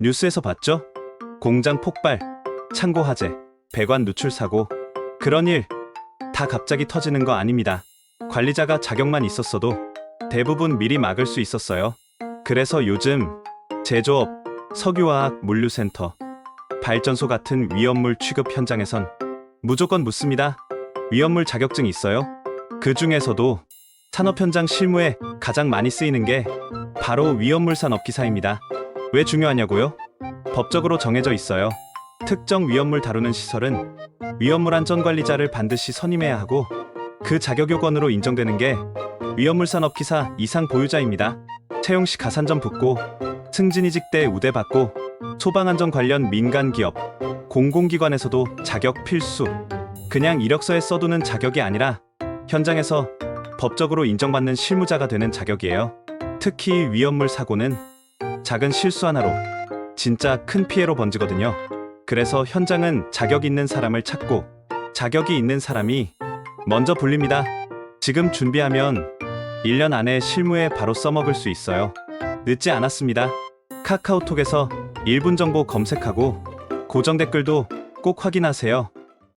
뉴스에서 봤죠? 공장 폭발, 창고 화재, 배관 누출 사고. 그런 일 다 갑자기 터지는 거 아닙니다. 관리자가 자격만 있었어도 대부분 미리 막을 수 있었어요. 그래서 요즘 제조업, 석유화학 물류센터, 발전소 같은 위험물 취급 현장에선 무조건 묻습니다. 위험물 자격증 있어요? 그 중에서도 산업 현장 실무에 가장 많이 쓰이는 게 바로 위험물 산업 기사입니다. 왜 중요하냐고요? 법적으로 정해져 있어요. 특정 위험물 다루는 시설은 위험물 안전 관리자를 반드시 선임해야 하고 그 자격 요건으로 인정되는 게 위험물 산업 기사 이상 보유자입니다. 채용 시 가산점 붙고 승진이직 때 우대 받고 소방 안전 관련 민간 기업, 공공기관에서도 자격 필수. 그냥 이력서에 써두는 자격이 아니라 현장에서 법적으로 인정받는 실무자가 되는 자격이에요. 특히 위험물 사고는 작은 실수 하나로 진짜 큰 피해로 번지거든요. 그래서 현장은 자격 있는 사람을 찾고 자격이 있는 사람이 먼저 불립니다. 지금 준비하면 1년 안에 실무에 바로 써먹을 수 있어요. 늦지 않았습니다. 카카오톡에서 1분 정보 검색하고 고정 댓글도 꼭 확인하세요.